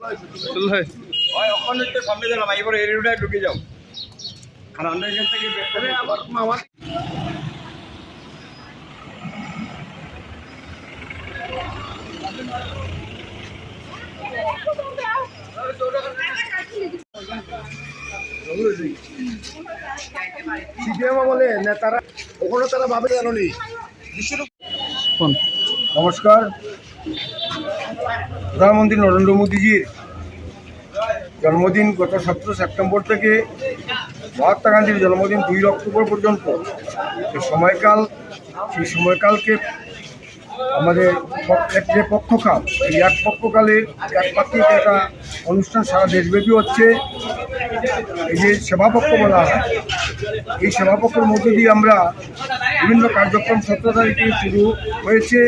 চলে ওই ওখানে একটু সামনে গেলাম এবার এই ঢুকে যাও। আর আমরা এখান থেকে বের করে আবার আমার সিপিএম বলে নেতারা ওখানে তারা ভাবে জানি নমস্কার। প্রধানমন্ত্রী নরেন্দ্র মোদীজির জন্মদিন গত সতেরো সেপ্টেম্বর থেকে মহাত্মা গান্ধীর জন্মদিন দুই অক্টোবর পর্যন্ত। যে সময়কাল, সেই সময়কালকে আমাদের যে পক্ষকাল এই এক পক্ষকালের একমাত্রিক একটা অনুষ্ঠান সারা দেশব্যাপী হচ্ছে, এই যে সেবাপক্ষ বলা হয়। এই সেবাপক্ষের মধ্যে দিয়ে আমরা বিভিন্ন কার্যক্রম সতেরো তারিখ থেকে শুরু হয়েছে।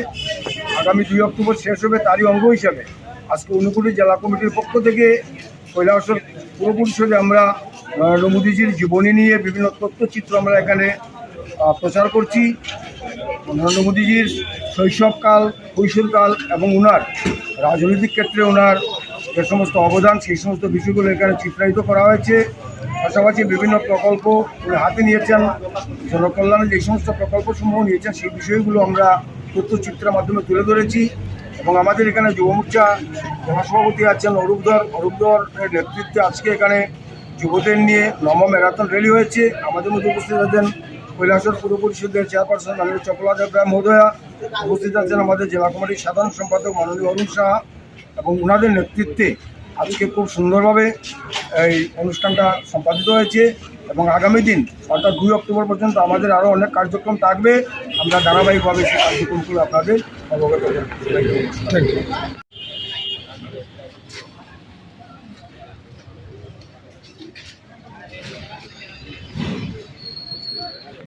আগামী দুই অক্টোবর শেষ হবে তারই অঙ্গ হিসাবে। আজকে অনুকূলী জেলা কমিটির পক্ষ থেকে কৈলাসর পুর পরিষদে আমরা নরেন্দ্র মোদীজির জীবনী নিয়ে বিভিন্ন তথ্যচিত্র আমরা এখানে প্রচার করছি। নরেন্দ্র মোদীজির শৈশবকাল, কৈশোরকাল এবং ওনার রাজনৈতিক ক্ষেত্রে ওনার যে সমস্ত অবদান, সেই সমস্ত বিষয়গুলো এখানে চিত্রায়িত করা হয়েছে। পাশাপাশি বিভিন্ন প্রকল্প উনি হাতে নিয়েছেন। জনকল্যাণে যে সমস্ত প্রকল্পসমূহ নিয়েছেন, সেই বিষয়গুলো আমরা তথ্যচিত্রের মাধ্যমে তুলে ধরেছি এবং আমাদের এখানে যুব মোর্চা মহাসভাপতি আছেন অরূপধর। অরূপধর নেতৃত্বে আজকে এখানে যুবদের নিয়ে নম ম্যারাথন র্যালি হয়েছে। আমাদের মধ্যে উপস্থিত আছেন কৈলাসর পুর পরিষদের চেয়ারপারসন মাননীয় চপলা দেব রায় মহোদয়া, উপস্থিত আছেন আমাদের জেলা কমিটির সাধারণ সম্পাদক মাননীয় অরুণ সাহা এবং ওনাদের নেতৃত্বে আজকে খুব সুন্দরভাবে এই অনুষ্ঠানটা সম্পাদিত হয়েছে এবং আগামী দিন, অর্থাৎ দুই অক্টোবর পর্যন্ত আমাদের আরও অনেক কার্যক্রম থাকবে। আমরা ধারাবাহিকভাবে সেই কার্যক্রমগুলো আপনাদের অবগত থ্যাংক ইউ